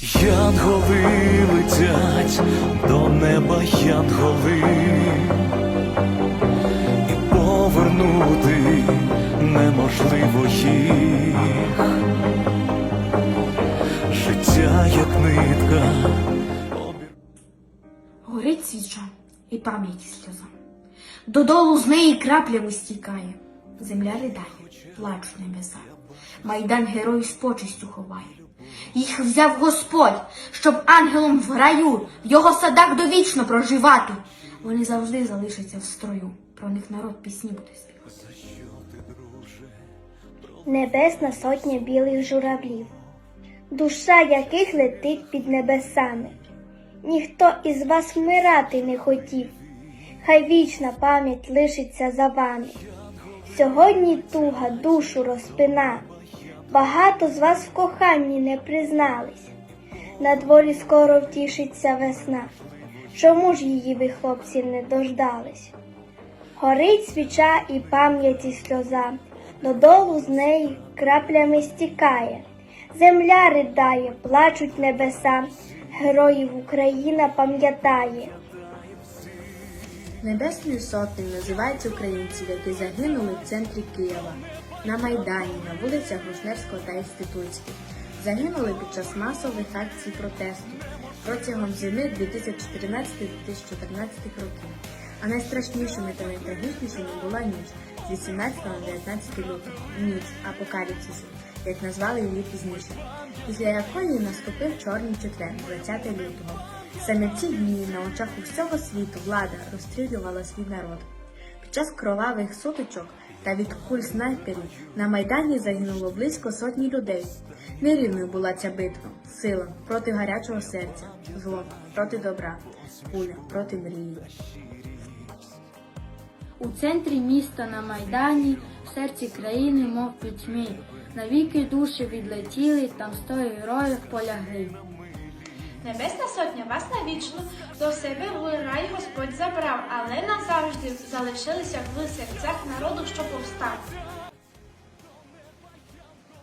Янголи летять до неба янголи, і повернути неможливо їх. Життя як нитка. Горить свіча і пам'яті сльоза. Додолу з неї краплями стікає. Земля ридає, плач небеса. Майдан героїв з почестю ховає. Їх взяв Господь, щоб ангелом в раю в його садах довічно проживати. Вони завжди залишаться в строю. Про них народ пісні буде співати. Небесна сотня білих журавлів, душа яких летить під небесами. Ніхто із вас вмирати не хотів, хай вічна пам'ять лишиться за вами. Сьогодні туга душу розпина, багато з вас в коханні не признались. На дворі скоро втішиться весна. Чому ж її ви, хлопці, не дождались? Горить свіча і пам'яті сльоза, додолу з неї краплями стікає. Земля ридає, плачуть небеса, героїв Україна пам'ятає. Небесною сотнею називаються українців, які загинули в центрі Києва, на Майдані, на вулицях Грушневського та Інститутських. Загинули під час масових акцій протесту протягом зими 2014-2014 років. А найстрашнішими та найтрагічнішими була ніч з 18 на 19 лютого. Ніч апокаліпсису, як назвали її пізніше, після якої наступив чорний четвер, 20 лютого. Саме ці дні на очах усього світу влада розстрілювала свій народ. Під час кровавих сутичок та від куль снайперів на Майдані загинуло близько сотні людей. Нерівною була ця битва, сила проти гарячого серця, зло проти добра, куля проти мрії. У центрі міста на Майдані, в серці країни, мов пітьмі. Навіки душі відлетіли, там сто героїв полягли. Небесна сотня вас навічно до себе в рай Господь забрав, але назавжди залишилися в серцях народу, що повстав.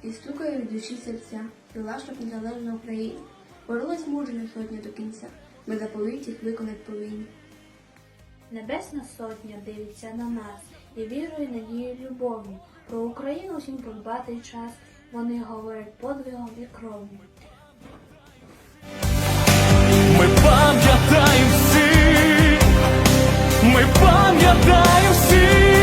І стукає в душі серця, пила, щоб незалежна Україна. Боролась мужня сотня до кінця. Ми заповіт їх виконать повинні. Небесна сотня дивиться на нас і вірує надією любов'ю. Про Україну всім подбати час. Вони говорять подвигом і кров'ю. ми пам'ятаємо всі.